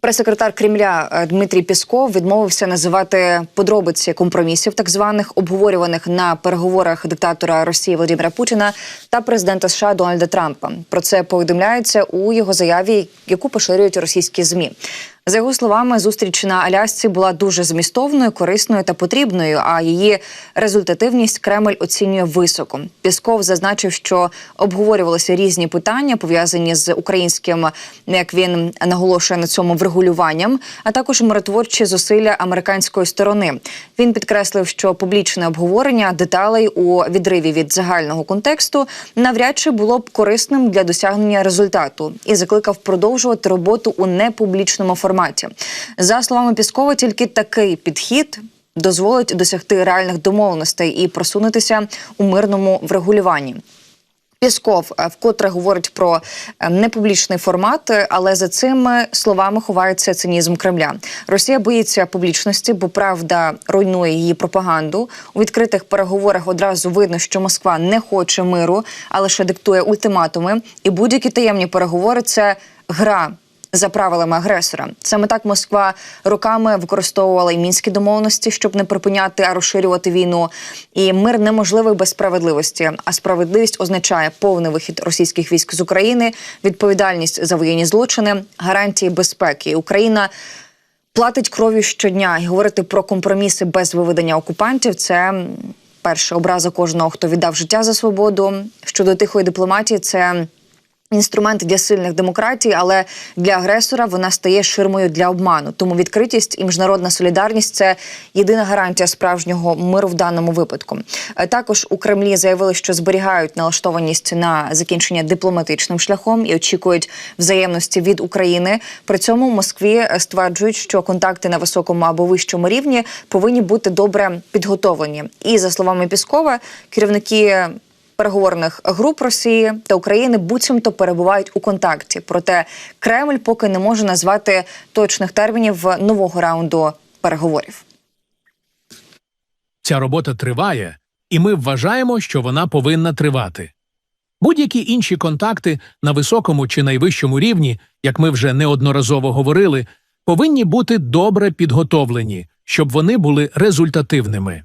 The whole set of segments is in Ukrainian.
Прес-секретар Кремля е, Дмитрій Пісков відмовився називати подробиці компромісів, так званих обговорюваних на переговорах диктатора Росії Володимира Путіна та президента США Дональда Трампа. Про це повідомляється у його заяві, яку поширюють російські змі. За його словами, зустріч на Алясці була дуже змістовною, корисною та потрібною. А її результативність Кремль оцінює високо. Пісков зазначив, що обговорювалися різні питання пов'язані з українським, як він наголошує на цьому врегулюванням, а також миротворчі зусилля американської сторони. Він підкреслив, що публічне обговорення деталей у відриві від загального контексту навряд чи було б корисним для досягнення результату і закликав продовжувати роботу у непублічному форматі. За словами Піскова, тільки такий підхід. Дозволить досягти реальних домовленостей і просунутися у мирному врегулюванні. Пісков е, вкотре говорить про е, непублічний формат, е, але за цими словами ховається цинізм Кремля. Росія боїться публічності, бо правда руйнує її пропаганду. У відкритих переговорах одразу видно, що Москва не хоче миру, а лише диктує ультиматуми. І будь-які таємні переговори це гра за правилами агресора. Саме так Москва роками використовувала і мінські домовленості, щоб не припиняти, а розширювати війну. І мир неможливий без справедливості. А справедливість означає повний вихід російських військ з України, відповідальність за воєнні злочини, гарантії безпеки. Україна. Платить кров'ю щодня і говорити про компроміси без виведення окупантів це перша образа кожного, хто віддав життя за свободу. Щодо тихої дипломатії, це Інструмент для сильних демократій, але для агресора вона стає ширмою для обману. Тому відкритість і міжнародна солідарність це єдина гарантія справжнього миру в даному випадку. Е, Також у Кремлі заявили, що зберігають налаштованість на закінчення дипломатичним шляхом і очікують взаємності від України. При цьому в Москві е, стверджують, що контакти на високому або вищому рівні повинні бути добре підготовлені. І за словами Піскова, керівники переговорних груп Росії та України буцімто перебувають у контакті. Проте Кремль поки не може назвати точних термінів нового раунду переговорів. Ця робота триває, і ми вважаємо, що вона повинна тривати. Будь-які інші контакти на високому чи найвищому рівні, як ми вже неодноразово говорили, повинні бути добре підготовлені, щоб вони були результативними.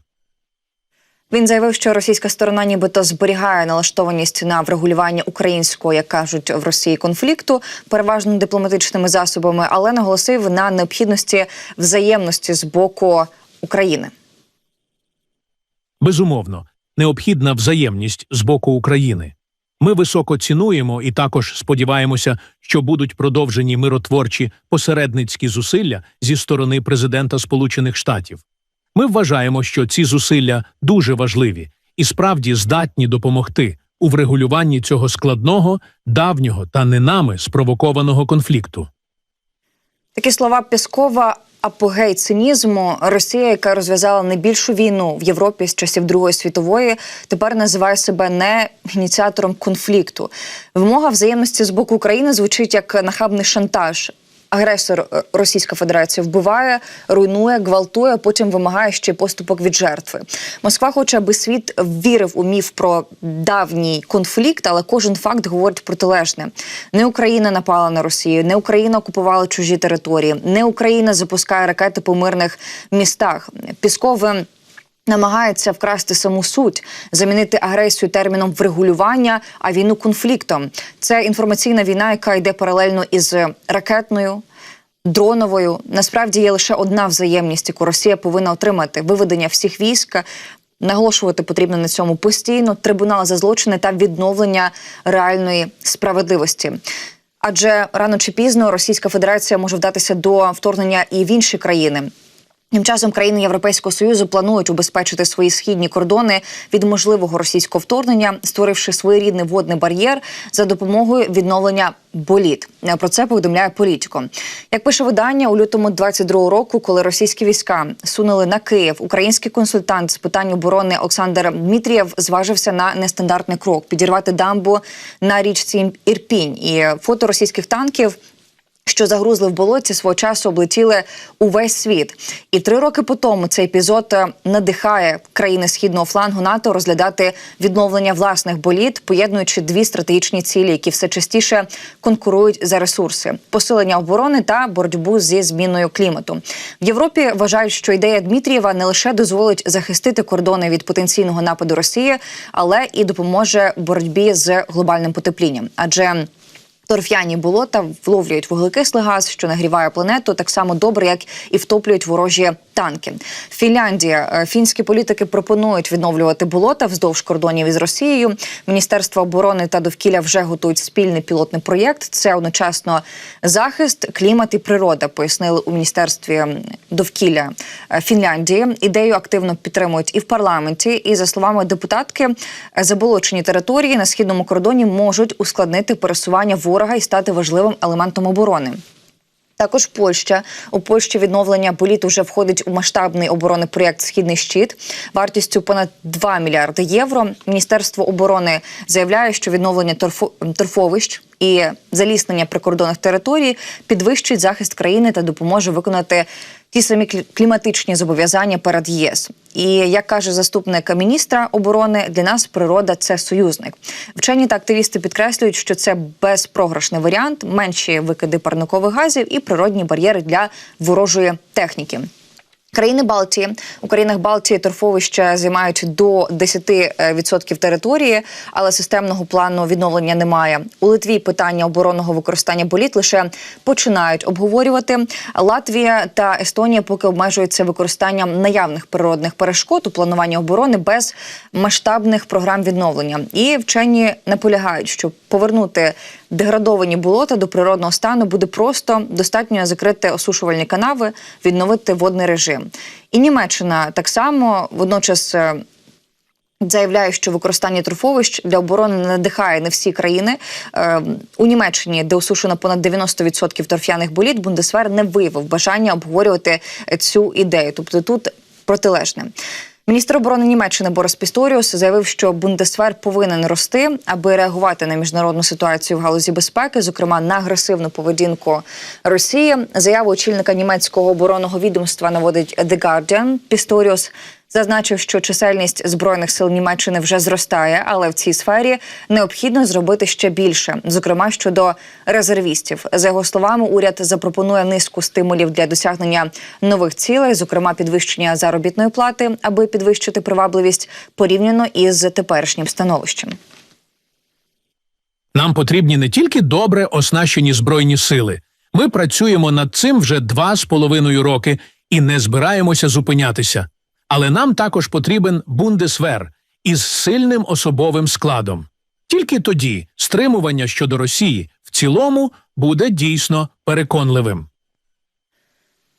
Він заявив, що російська сторона, нібито зберігає налаштованість на врегулювання українського, як кажуть в Росії, конфлікту, переважно дипломатичними засобами, але наголосив на необхідності взаємності з боку України. Безумовно, необхідна взаємність з боку України. Ми високо цінуємо і також сподіваємося, що будуть продовжені миротворчі посередницькі зусилля зі сторони президента Сполучених Штатів. Ми вважаємо, що ці зусилля дуже важливі і справді здатні допомогти у врегулюванні цього складного, давнього та не нами спровокованого конфлікту. Такі слова Піскова. Апогей цинізму Росія, яка розв'язала найбільшу війну в Європі з часів Другої світової, тепер називає себе не ініціатором конфлікту. Вимога взаємності з боку України звучить як нахабний шантаж. Агресор е, Російська Федерація вбиває, руйнує, гвалтує, потім вимагає ще поступок від жертви. Москва хоче, аби світ вірив у міф про давній конфлікт, але кожен факт говорить протилежне: не Україна напала на Росію, не Україна окупувала чужі території, не Україна запускає ракети по мирних містах. Піскове. Намагається вкрасти саму суть, замінити агресію терміном врегулювання, а війну конфліктом. Це інформаційна війна, яка йде паралельно із ракетною, дроновою. Насправді є лише одна взаємність, яку Росія повинна отримати: виведення всіх військ. Наголошувати потрібно на цьому постійно трибунал за злочини та відновлення реальної справедливості. Адже рано чи пізно Російська Федерація може вдатися до вторгнення і в інші країни. Тим часом країни Європейського союзу планують убезпечити свої східні кордони від можливого російського вторгнення, створивши своєрідний водний бар'єр за допомогою відновлення боліт. Про це повідомляє політико. Як пише видання у лютому 22-го року, коли російські війська сунули на Київ, український консультант з питань оборони Олександр Дмитрієв зважився на нестандартний крок підірвати дамбу на річці Ірпінь і фото російських танків що загрузли в болоті свого часу облетіли увесь світ. І три роки по тому цей епізод е, надихає країни східного флангу НАТО розглядати відновлення власних боліт, поєднуючи дві стратегічні цілі, які все частіше конкурують за ресурси: посилення оборони та боротьбу зі зміною клімату. В Європі вважають, що ідея Дмитрієва не лише дозволить захистити кордони від потенційного нападу Росії, але і допоможе боротьбі з глобальним потеплінням. Адже Торф'яні болота вловлюють вуглекислий газ, що нагріває планету так само добре, як і втоплюють ворожі танки. Фінляндія е, фінські політики пропонують відновлювати болота вздовж кордонів із Росією. Міністерство оборони та довкілля вже готують спільний пілотний проєкт. Це одночасно захист, клімат і природа. Пояснили у міністерстві довкілля е, Фінляндії. Ідею активно підтримують і в парламенті. І за словами депутатки, заболочені території на східному кордоні можуть ускладнити пересування ворога і стати важливим елементом оборони. Також Польща у Польщі відновлення боліт уже входить у масштабний оборонний проєкт Східний щит вартістю понад 2 мільярди євро. Міністерство оборони заявляє, що відновлення торфу... торфовищ і заліснення прикордонних територій підвищить захист країни та допоможе виконати ті самі клі- кліматичні зобов'язання перед ЄС. І як каже заступник міністра оборони, для нас природа це союзник. Вчені та активісти підкреслюють, що це безпрограшний варіант, менші викиди парникових газів і природні бар'єри для ворожої техніки. Країни Балтії у країнах Балтії торфовища займають до 10% території, але системного плану відновлення немає. У Литві питання оборонного використання боліт лише починають обговорювати. Латвія та Естонія поки обмежуються використанням наявних природних перешкод у плануванні оборони без масштабних програм відновлення. І вчені наполягають, що повернути деградовані болота до природного стану буде просто достатньо закрити осушувальні канави, відновити водний режим. І Німеччина так само водночас. е, Заявляє, що використання торфовищ для оборони надихає не всі країни. Е, у Німеччині, де осушено понад 90% торф'яних боліт, Бундесвер не виявив бажання обговорювати цю ідею. Тобто тут протилежне. Міністр оборони Німеччини Борис Пісторіус заявив, що Бундесвер повинен рости, аби реагувати на міжнародну ситуацію в галузі безпеки, зокрема на агресивну поведінку Росії. Заяву очільника німецького оборонного відомства наводить The Guardian. Пісторіус Зазначив, що чисельність збройних сил Німеччини вже зростає, але в цій сфері необхідно зробити ще більше, зокрема щодо резервістів. За його словами, уряд запропонує низку стимулів для досягнення нових цілей, зокрема підвищення заробітної плати, аби підвищити привабливість порівняно із теперішнім становищем. Нам потрібні не тільки добре оснащені збройні сили. Ми працюємо над цим вже два з половиною роки і не збираємося зупинятися. Але нам також потрібен бундесвер із сильним особовим складом. Тільки тоді стримування щодо Росії в цілому буде дійсно переконливим.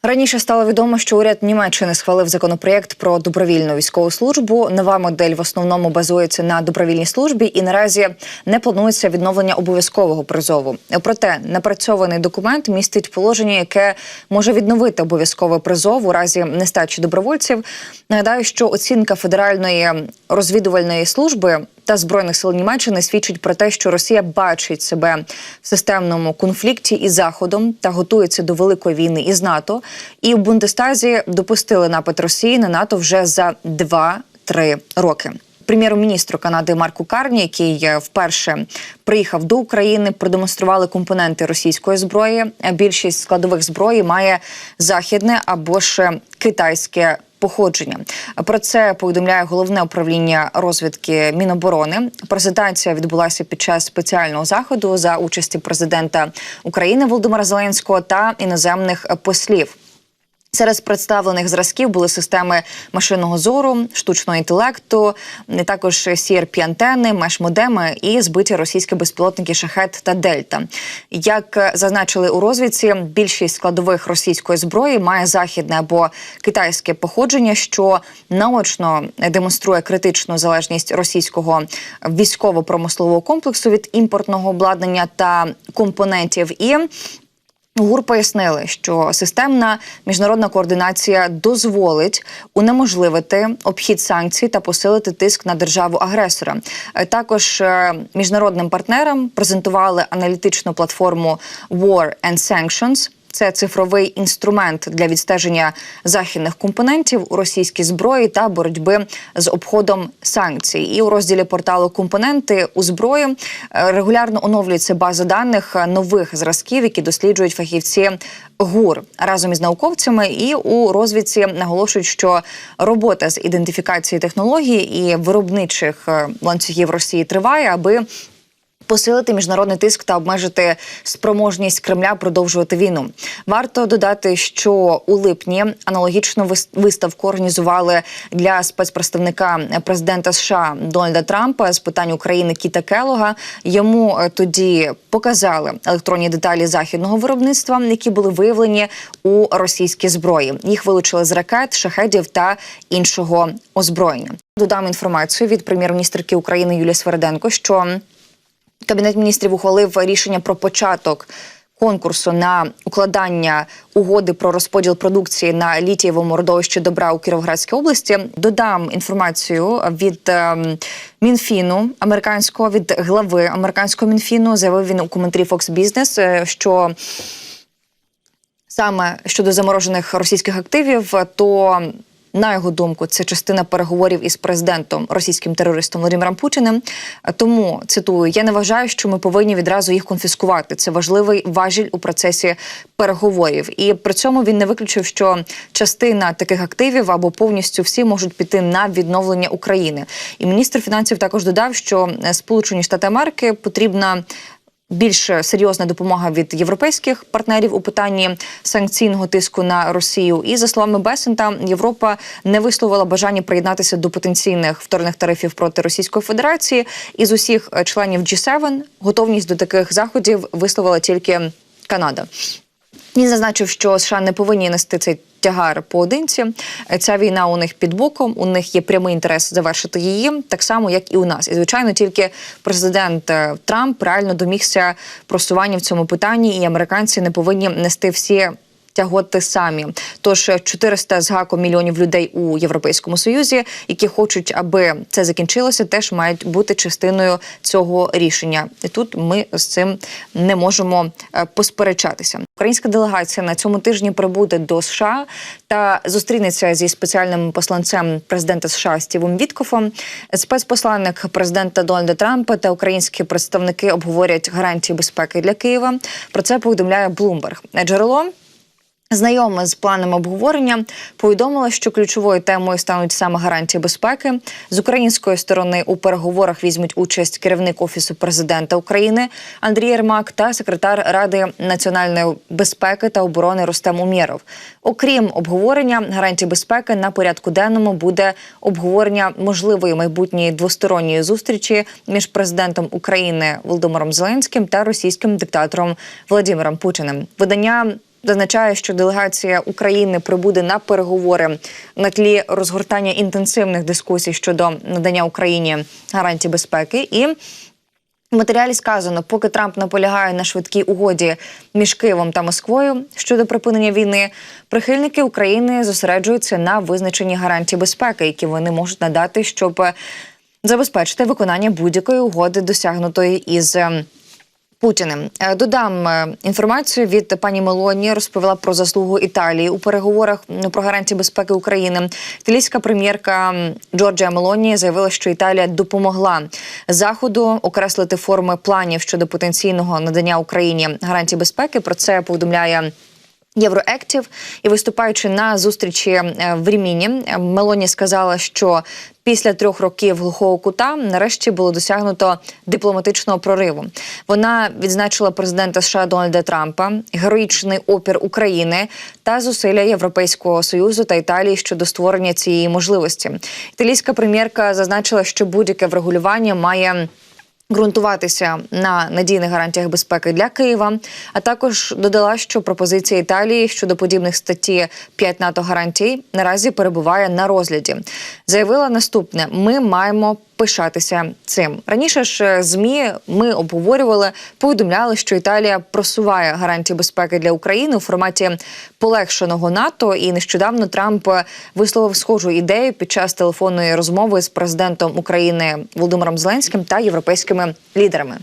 Раніше стало відомо, що уряд Німеччини схвалив законопроєкт про добровільну військову службу. Нова модель в основному базується на добровільній службі, і наразі не планується відновлення обов'язкового призову. Проте напрацьований документ містить положення, яке може відновити обов'язковий призов у разі нестачі добровольців. Нагадаю, що оцінка федеральної розвідувальної служби та збройних сил Німеччини свідчить про те, що Росія бачить себе в системному конфлікті із Заходом та готується до великої війни із НАТО. І в Бундестазі допустили напад Росії на НАТО вже за 2-3 роки. Прем'єр-міністру Канади Марку Карні, який е, вперше приїхав до України, продемонстрували компоненти російської зброї. Більшість складових зброї має західне або ж китайське походження. Про це повідомляє головне управління розвідки Міноборони. Презентація відбулася під час спеціального заходу за участі президента України Володимира Зеленського та іноземних послів. Серед представлених зразків були системи машинного зору, штучного інтелекту, також crp антени меш-модеми і збиті російські безпілотники Шахет та Дельта. Як зазначили у розвідці, більшість складових російської зброї має західне або китайське походження, що наочно демонструє критичну залежність російського військово-промислового комплексу від імпортного обладнання та компонентів і ГУР пояснили, що системна міжнародна координація дозволить унеможливити обхід санкцій та посилити тиск на державу агресора. Е, Також е, міжнародним партнерам презентували аналітичну платформу War and Sanctions. Це цифровий інструмент для відстеження західних компонентів у російській зброї та боротьби з обходом санкцій. І у розділі порталу компоненти у зброї е, регулярно оновлюється база даних нових зразків, які досліджують фахівці ГУР разом із науковцями. І у розвідці наголошують, що робота з ідентифікації технологій і виробничих е, ланцюгів Росії триває, аби Посилити міжнародний тиск та обмежити спроможність Кремля продовжувати війну. Варто додати, що у липні аналогічну вис- виставку організували для спецпредставника президента США Дональда Трампа з питань України Кіта Келога. Йому е, тоді показали електронні деталі західного виробництва, які були виявлені у російській зброї. Їх вилучили з ракет, шахедів та іншого озброєння. Додам інформацію від прем'єр-міністрки України Юлії Сверденко, що Кабінет міністрів ухвалив рішення про початок конкурсу на укладання угоди про розподіл продукції на літієвому родовищі добра у Кіровоградській області. Додам інформацію від ем, Мінфіну американського від глави американського мінфіну. Заявив він у коментарі Fox Business, е, що саме щодо заморожених російських активів, то на його думку, це частина переговорів із президентом російським терористом Володимиром Путіним. Тому цитую: я не вважаю, що ми повинні відразу їх конфіскувати. Це важливий важіль у процесі переговорів. І при цьому він не виключив, що частина таких активів або повністю всі можуть піти на відновлення України. І міністр фінансів також додав, що Сполучені Штати Америки потрібна більш серйозна допомога від європейських партнерів у питанні санкційного тиску на Росію. І за словами Бесента, Європа не висловила бажання приєднатися до потенційних вторинних тарифів проти Російської Федерації. Із усіх членів G7 готовність до таких заходів висловила тільки Канада. Він зазначив, що США не повинні нести цей тягар поодинці. Ця війна у них під боком. У них є прямий інтерес завершити її, так само як і у нас. І звичайно, тільки президент е, Трамп реально домігся просування в цьому питанні, і американці не повинні нести всі. Тяготи самі, тож 400 з гаком мільйонів людей у Європейському Союзі, які хочуть, аби це закінчилося, теж мають бути частиною цього рішення. І тут ми з цим не можемо е, посперечатися. Українська делегація на цьому тижні прибуде до США та зустрінеться зі спеціальним посланцем президента США Стівом Віткофом. Спецпосланник президента Дональда Трампа та українські представники обговорять гарантії безпеки для Києва. Про це повідомляє Bloomberg. Джерело. Знайоме з планом обговорення повідомила, що ключовою темою стануть саме гарантії безпеки. З української сторони у переговорах візьмуть участь керівник офісу президента України Андрій Єрмак та секретар Ради національної безпеки та оборони Рустем Умєров. Окрім обговорення гарантій безпеки, на порядку денному буде обговорення можливої майбутньої двосторонньої зустрічі між президентом України Володимиром Зеленським та російським диктатором Владимиром Путіним. Видання зазначає, що делегація України прибуде на переговори на тлі розгортання інтенсивних дискусій щодо надання Україні гарантій безпеки і. В матеріалі сказано, поки Трамп наполягає на швидкій угоді між Києвом та Москвою щодо припинення війни, прихильники України зосереджуються на визначенні гарантій безпеки, які вони можуть надати, щоб забезпечити виконання будь-якої угоди, досягнутої із ем, Путіним Е, додам е, інформацію від пані Мелоні. Розповіла про заслугу Італії у переговорах про гарантії безпеки України. Італійська прем'єрка Джорджія Мелоні заявила, що Італія допомогла заходу окреслити форми планів щодо потенційного надання Україні гарантій безпеки. Про це повідомляє. Євроектів і виступаючи на зустрічі е, в Ріміні, Мелоні сказала, що після трьох років глухого кута нарешті було досягнуто дипломатичного прориву. Вона відзначила президента США Дональда Трампа, героїчний опір України та зусилля Європейського союзу та Італії щодо створення цієї можливості. Італійська прем'єрка зазначила, що будь-яке врегулювання має ґрунтуватися на надійних гарантіях безпеки для Києва. А також додала, що пропозиція Італії щодо подібних статті 5 НАТО гарантій наразі перебуває на розгляді. Заявила наступне: ми маємо. Пишатися цим раніше ж е, змі ми обговорювали, повідомляли, що Італія просуває гарантії безпеки для України у форматі полегшеного НАТО. І нещодавно Трамп висловив схожу ідею під час телефонної розмови з президентом України Володимиром Зеленським та європейськими лідерами.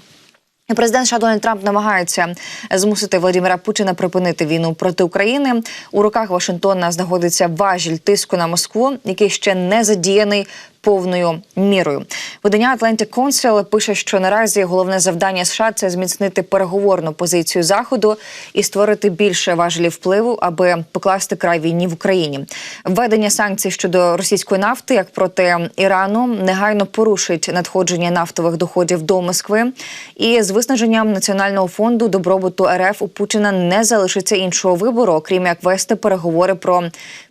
Президент США Трамп намагається змусити Володимира Путіна припинити війну проти України. У руках Вашингтона знаходиться важіль тиску на Москву, який ще не задіяний повною мірою. Видання Atlantic Council пише, що наразі головне завдання США це зміцнити переговорну позицію заходу і створити більше важелів впливу, аби покласти край війні в Україні. Введення санкцій щодо російської нафти, як проти Ірану, негайно порушить надходження нафтових доходів до Москви. І з виснаженням національного фонду добробуту РФ у Путіна не залишиться іншого вибору, окрім як вести переговори про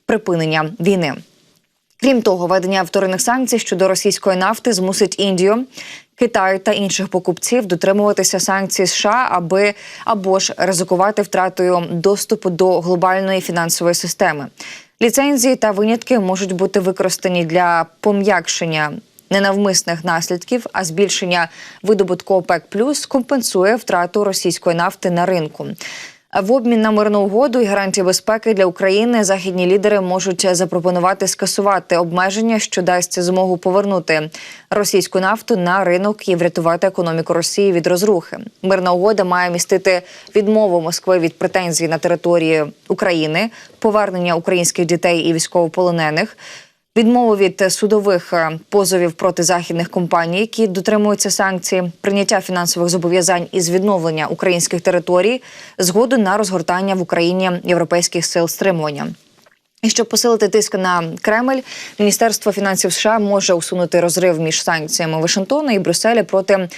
припинення війни. Крім того, введення вторинних санкцій щодо російської нафти змусить Індію, Китай та інших покупців дотримуватися санкцій США, аби або ж ризикувати втратою доступу до глобальної фінансової системи. Ліцензії та винятки можуть бути використані для пом'якшення ненавмисних наслідків, а збільшення видобутку ОПЕК плюс компенсує втрату російської нафти на ринку. В обмін на мирну угоду і гарантії безпеки для України західні лідери можуть запропонувати скасувати обмеження, що дасть змогу повернути російську нафту на ринок і врятувати економіку Росії від розрухи. Мирна угода має містити відмову Москви від претензій на території України, повернення українських дітей і військовополонених. Відмову від судових е, позовів проти західних компаній, які дотримуються санкцій, прийняття фінансових зобов'язань із відновлення українських територій, згоду на розгортання в Україні європейських сил стримування. І щоб посилити тиск на Кремль, Міністерство фінансів США може усунути розрив між санкціями Вашингтона і Брюсселя проти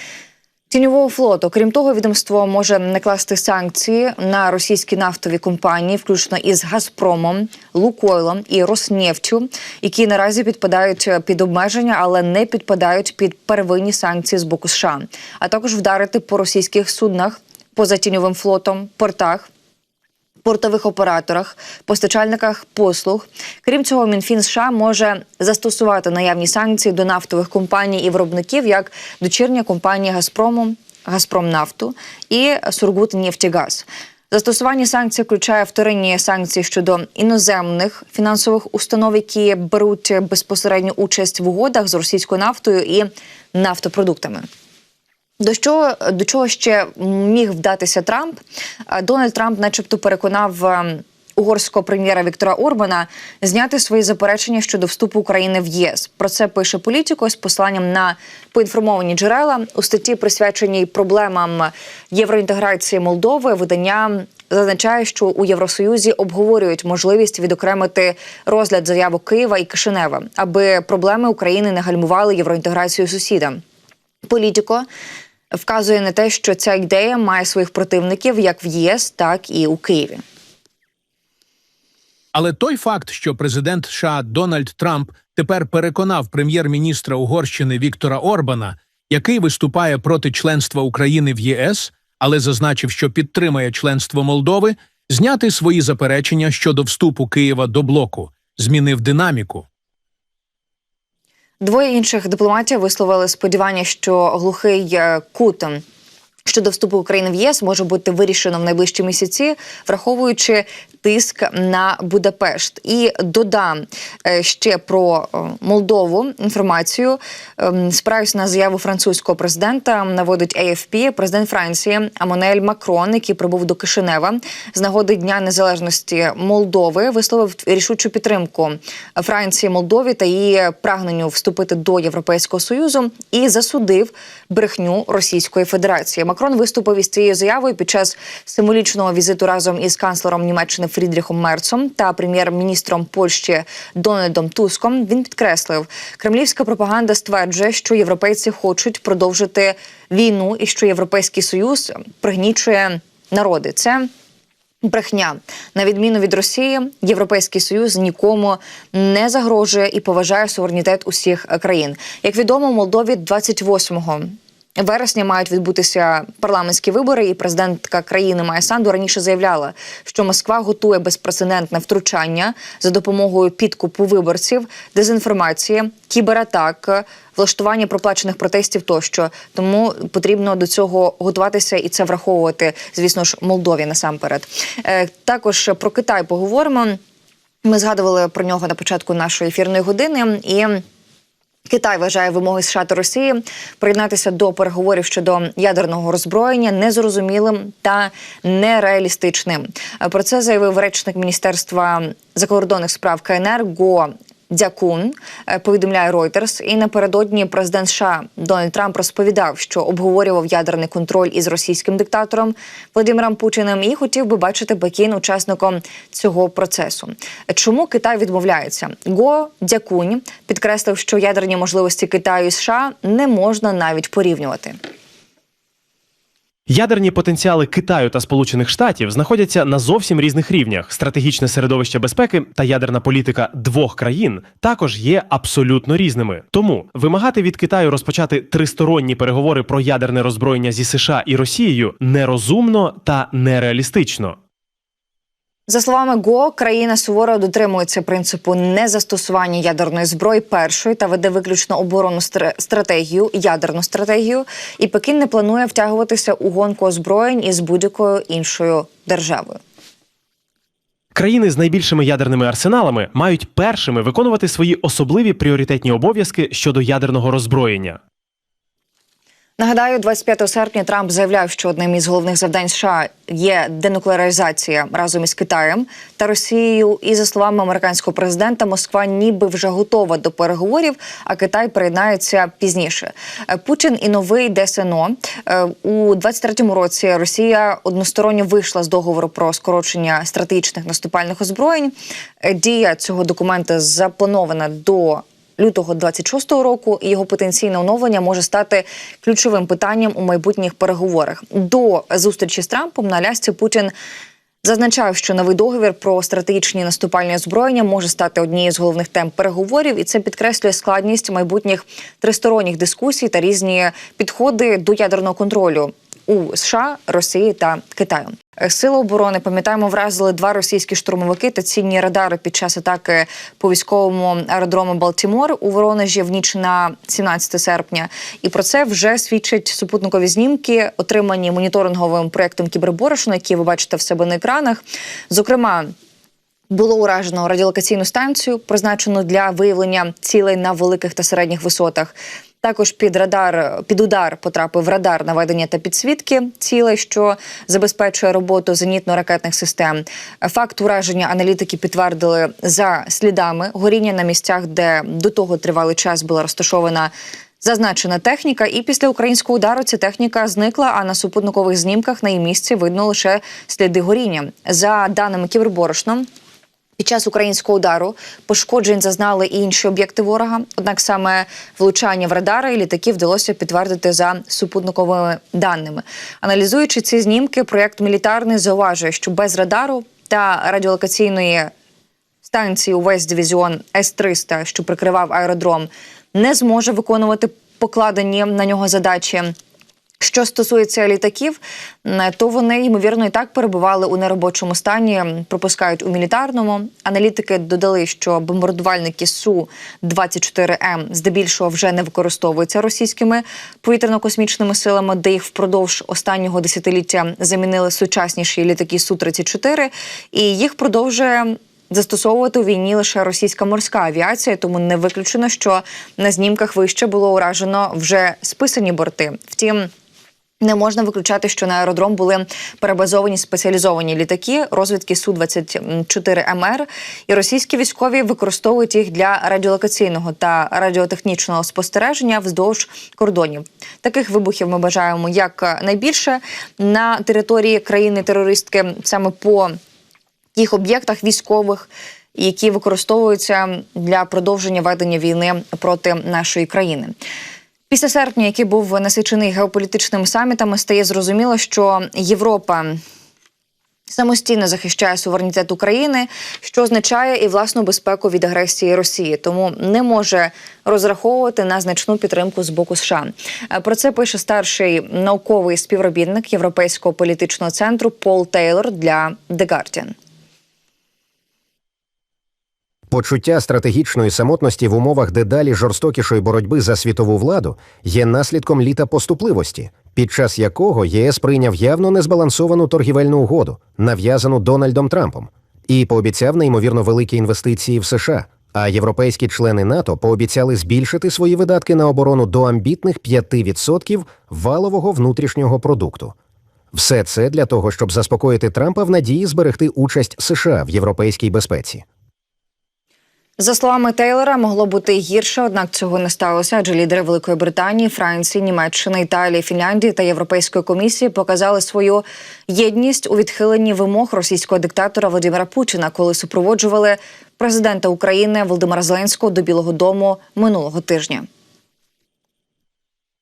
тіньового флоту. Крім того, відомство може накласти санкції на російські нафтові компанії, включно із Газпромом, Лукойлом і Роснефтю, які наразі підпадають під обмеження, але не підпадають під первинні санкції з боку США, а також вдарити по російських суднах поза тіньовим флотом, портах. Портових операторах, постачальниках послуг. Крім цього, Мінфін США може застосувати наявні санкції до нафтових компаній і виробників, як дочірня компанія Газпрому, Газпромнафту і Сургутнефтігаз. Застосування санкцій включає вторинні санкції щодо іноземних фінансових установ, які беруть безпосередню участь в угодах з російською нафтою і нафтопродуктами. До чого до чого ще міг вдатися Трамп? Е, Дональд Трамп, начебто, переконав е, угорського прем'єра Віктора Орбана зняти свої заперечення щодо вступу України в ЄС. Про це пише політико з посланням на поінформовані джерела у статті, присвяченій проблемам євроінтеграції Молдови. Видання зазначає, що у Євросоюзі обговорюють можливість відокремити розгляд заявок Києва і Кишинева, аби проблеми України не гальмували євроінтеграцію сусіда. Політико вказує на те, що ця ідея має своїх противників як в ЄС, так і у Києві. Але той факт, що президент США Дональд Трамп тепер переконав прем'єр-міністра Угорщини Віктора Орбана, який виступає проти членства України в ЄС, але зазначив, що підтримає членство Молдови, зняти свої заперечення щодо вступу Києва до блоку, змінив динаміку. Двоє інших дипломатів висловили сподівання, що глухий е, кут щодо вступу України в ЄС може бути вирішено в найближчі місяці, враховуючи тиск на Будапешт. І додам е, ще про е, Молдову інформацію. Ем, на заяву французького президента. Наводить AFP. Президент Франції Амонель Макрон, який прибув до Кишинева з нагоди Дня Незалежності Молдови, висловив рішучу підтримку Франції Молдові та її прагненню вступити до Європейського союзу і засудив брехню Російської Федерації. Макрон виступив із цією заявою під час символічного візиту разом із канцлером Німеччини Фрідріхом Мерцом та прем'єр-міністром Польщі Дональдом Туском. Він підкреслив, кремлівська пропаганда стверджує, що європейці хочуть продовжити війну і що європейський союз пригнічує народи. Це Брехня на відміну від Росії, Європейський Союз нікому не загрожує і поважає суверенітет усіх країн. Як відомо, Молдові 28 вересня мають відбутися парламентські вибори, і президентка країни Майя Санду раніше заявляла, що Москва готує безпрецедентне втручання за допомогою підкупу виборців, дезінформації, кібератак, влаштування проплачених протестів тощо. Тому потрібно до цього готуватися і це враховувати, звісно ж, Молдові насамперед. Е, Також про Китай поговоримо. Ми згадували про нього на початку нашої ефірної години і. Китай вважає вимоги США та Росії приєднатися до переговорів щодо ядерного роззброєння незрозумілим та нереалістичним. Про це заявив речник міністерства закордонних справ КНР Го. Дякун е, повідомляє Reuters. і напередодні президент США Дональд Трамп розповідав, що обговорював ядерний контроль із російським диктатором Владимиром Путіним і хотів би бачити Пекін учасником цього процесу. Чому Китай відмовляється? Го Дякунь підкреслив, що ядерні можливості Китаю і США не можна навіть порівнювати. Ядерні потенціали Китаю та Сполучених Штатів знаходяться на зовсім різних рівнях. Стратегічне середовище безпеки та ядерна політика двох країн також є абсолютно різними. Тому вимагати від Китаю розпочати тристоронні переговори про ядерне роззброєння зі США і Росією нерозумно та нереалістично. За словами Го, країна суворо дотримується принципу незастосування ядерної зброї першої та веде виключно оборонну стр- стратегію, ядерну стратегію. І Пекін не планує втягуватися у гонку озброєнь із будь-якою іншою державою. Країни з найбільшими ядерними арсеналами мають першими виконувати свої особливі пріоритетні обов'язки щодо ядерного роззброєння. Нагадаю, 25 серпня Трамп заявляв, що одним із головних завдань США є денуклеаризація разом із Китаєм та Росією. І за словами американського президента, Москва ніби вже готова до переговорів, а Китай приєднається пізніше. Е, Путін і новий ДСНО Е, у 23-му році. Росія односторонньо вийшла з договору про скорочення стратегічних наступальних озброєнь. Е, Дія цього документа запланована до лютого 26-го року. і Його потенційне оновлення може стати ключовим питанням у майбутніх переговорах. До зустрічі з Трампом на Алясці Путін. Зазначав, що новий договір про стратегічні наступальні озброєння може стати однією з головних тем переговорів, і це підкреслює складність майбутніх тристоронніх дискусій та різні підходи до ядерного контролю у США, Росії та Китаю. Е, Сили оборони пам'ятаємо, вразили два російські штурмовики та цінні радари під час атаки по військовому аеродрому Балтімор у Воронежі в ніч на 17 серпня. І про це вже свідчать супутникові знімки, отримані моніторинговим проектом Кіберборошно, які ви бачите в себе на екранах. Зокрема. Було уражено радіолокаційну станцію, призначену для виявлення цілей на великих та середніх висотах. Також під радар під удар потрапив радар наведення та підсвітки цілей, що забезпечує роботу зенітно-ракетних систем. Факт ураження аналітики підтвердили за слідами горіння на місцях, де до того тривалий час була розташована. Зазначена техніка, і після українського удару ця техніка зникла. А на супутникових знімках на її місці видно лише сліди горіння. За даними Кіберборошном, під час українського удару пошкоджень зазнали і інші об'єкти ворога. Однак саме влучання в радари і літаки вдалося підтвердити за супутниковими даними. Аналізуючи ці знімки, проєкт мілітарний зауважує, що без радару та радіолокаційної станції увесь дивізіон С-300, що прикривав аеродром, не зможе виконувати покладені на нього задачі. Що стосується літаків, то вони ймовірно і так перебували у неробочому стані, пропускають у мілітарному. Аналітики додали, що бомбардувальники су 24 м здебільшого вже не використовуються російськими повітряно-космічними силами, де їх впродовж останнього десятиліття замінили сучасніші літаки су 34 і їх продовжує. Застосовувати у війні лише російська морська авіація, тому не виключено, що на знімках вище було уражено вже списані борти. Втім. Не можна виключати, що на аеродром були перебазовані спеціалізовані літаки розвідки су 24 МР, і російські військові використовують їх для радіолокаційного та радіотехнічного спостереження вздовж кордонів. Таких вибухів ми бажаємо як найбільше на території країни-терористки саме по тих об'єктах військових, які використовуються для продовження ведення війни проти нашої країни. Після серпня, який був насичений геополітичними самітами, стає зрозуміло, що Європа самостійно захищає суверенітет України, що означає і власну безпеку від агресії Росії, тому не може розраховувати на значну підтримку з боку США. Про це пише старший науковий співробітник Європейського політичного центру Пол Тейлор для The Guardian. Почуття стратегічної самотності в умовах дедалі жорстокішої боротьби за світову владу є наслідком літа поступливості, під час якого ЄС прийняв явно незбалансовану торгівельну угоду, нав'язану Дональдом Трампом, і пообіцяв неймовірно великі інвестиції в США. А європейські члени НАТО пообіцяли збільшити свої видатки на оборону до амбітних 5% валового внутрішнього продукту. Все це для того, щоб заспокоїти Трампа в надії зберегти участь США в європейській безпеці. За словами Тейлора, могло бути гірше, однак цього не сталося, адже лідери Великої Британії, Франції, Німеччини, Італії, Фінляндії та Європейської комісії показали свою єдність у відхиленні вимог російського диктатора Володимира Путіна, коли супроводжували президента України Володимира Зеленського до Білого Дому минулого тижня.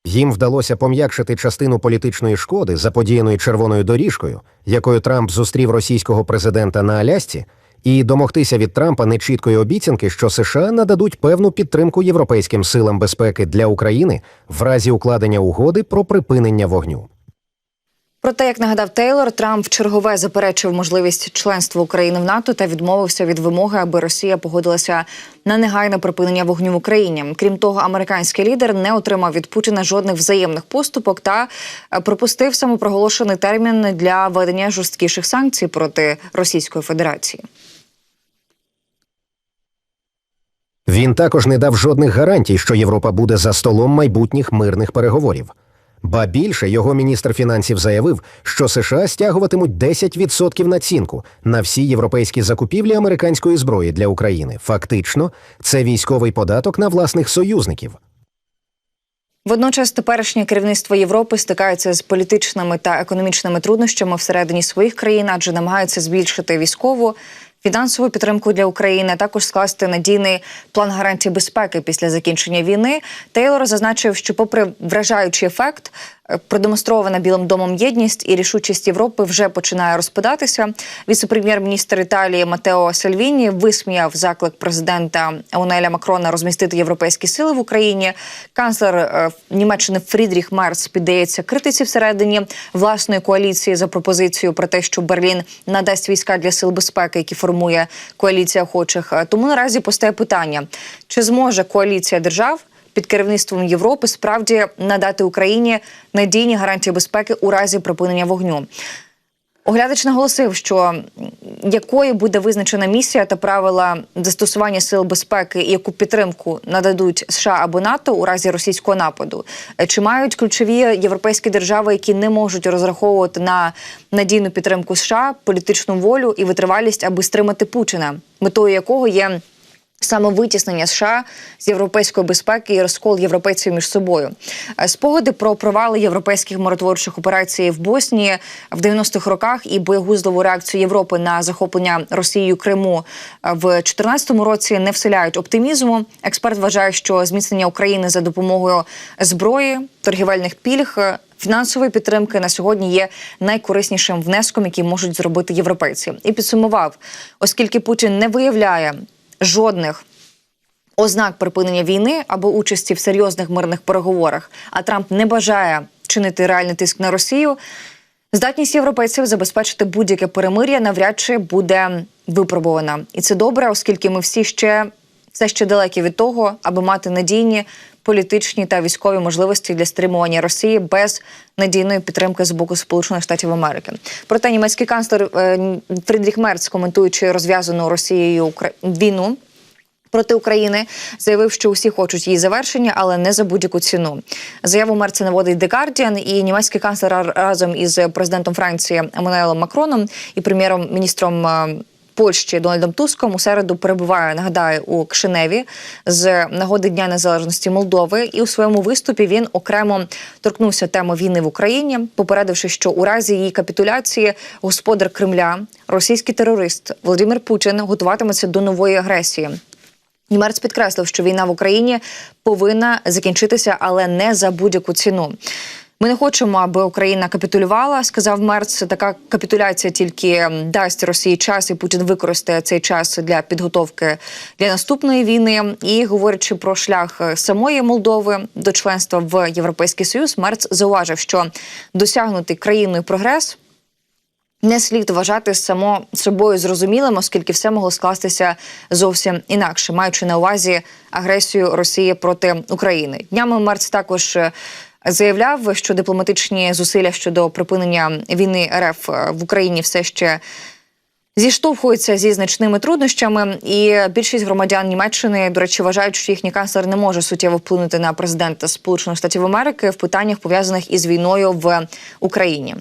Їм вдалося пом'якшити частину політичної шкоди, заподіяної червоною доріжкою, якою Трамп зустрів російського президента на Алясці, і домогтися від Трампа нечіткої обіцянки, що США нададуть певну підтримку європейським силам безпеки для України в разі укладення угоди про припинення вогню. Проте, як нагадав Тейлор, Трамп вчергове заперечив можливість членства України в НАТО та відмовився від вимоги, аби Росія погодилася на негайне припинення вогню в Україні. Крім того, американський лідер не отримав від Путіна жодних взаємних поступок та е, пропустив самопроголошений термін для введення жорсткіших санкцій проти Російської Федерації. Він також не дав жодних гарантій, що Європа буде за столом майбутніх мирних переговорів. Ба більше його міністр фінансів заявив, що США стягуватимуть 10% націнку на всі європейські закупівлі американської зброї для України. Фактично, це військовий податок на власних союзників. Водночас теперішнє керівництво Європи стикається з політичними та економічними труднощами всередині своїх країн, адже намагаються збільшити військову. Фінансову підтримку для України також скласти надійний план гарантій безпеки після закінчення війни. Тейлор зазначив, що, попри вражаючий ефект, е, продемонстрована Білим домом єдність і рішучість Європи вже починає розпадатися. Віце-прем'єр-міністр Італії Матео Сальвіні висміяв заклик президента Еммануеля Макрона розмістити європейські сили в Україні. Канцлер е, Німеччини Фрідріх Мерц піддається критиці всередині власної коаліції за пропозицію про те, що Берлін надасть війська для сил безпеки, які формує коаліція охочих. Е, Тому наразі постає питання: чи зможе коаліція держав? Під керівництвом Європи справді надати Україні надійні гарантії безпеки у разі припинення вогню. Оглядач наголосив, що якою буде визначена місія та правила застосування сил безпеки, і яку підтримку нададуть США або НАТО у разі російського нападу, Е, чи мають ключові європейські держави, які не можуть розраховувати на надійну підтримку США, політичну волю і витривалість, аби стримати Путіна, метою якого є саме витіснення США з європейської безпеки і розкол європейців між собою. Е, Спогади про провали європейських миротворчих операцій в Боснії в 90-х роках і боєгузливу реакцію Європи на захоплення Росією Криму е, в 2014 році не вселяють оптимізму. Експерт вважає, що зміцнення України за допомогою зброї, торгівельних пільг. е, Фінансової підтримки на сьогодні є найкориснішим внеском, який можуть зробити європейці, і підсумував, оскільки Путін не виявляє жодних ознак припинення війни або участі в серйозних мирних переговорах, а Трамп не бажає чинити реальний тиск на Росію. Здатність європейців забезпечити будь-яке перемир'я навряд чи буде випробована, і це добре, оскільки ми всі ще все ще далекі від того, аби мати надійні політичні та військові можливості для стримування Росії без надійної підтримки з боку Сполучених Штатів Америки. Проте німецький канцлер е, Фрідріх Мерц, коментуючи розв'язану Росією війну. Проти України заявив, що усі хочуть її завершення, але не за будь-яку ціну. Заяву Мерца наводить Guardian, і німецький канцлер разом із президентом Франції Еммануелом Макроном і прем'єром-міністром е, Польщі Дональдом Туском у середу перебуває, нагадаю, у Кшиневі з нагоди Дня Незалежності Молдови. І у своєму виступі він окремо торкнувся теми війни в Україні, попередивши, що у разі її капітуляції господар Кремля, російський терорист Володимир Путін готуватиметься до нової агресії. Німець підкреслив, що війна в Україні повинна закінчитися, але не за будь-яку ціну. Ми не хочемо, аби Україна капітулювала, сказав Мерц. Така капітуляція тільки дасть Росії час, і Путін використає цей час для підготовки для наступної війни. І говорячи про шлях самої Молдови до членства в Європейський Союз, Мерц зауважив, що досягнутий країною прогрес не слід вважати само собою зрозумілим, оскільки все могло скластися зовсім інакше, маючи на увазі агресію Росії проти України. Днями Мерц також е, заявляв, що дипломатичні зусилля щодо припинення війни РФ в Україні все ще. Зіштовхуються зі значними труднощами, і більшість громадян Німеччини, до речі, вважають, що їхній канцлер не може суттєво вплинути на президента Сполучених Штатів Америки в питаннях пов'язаних із війною в Україні.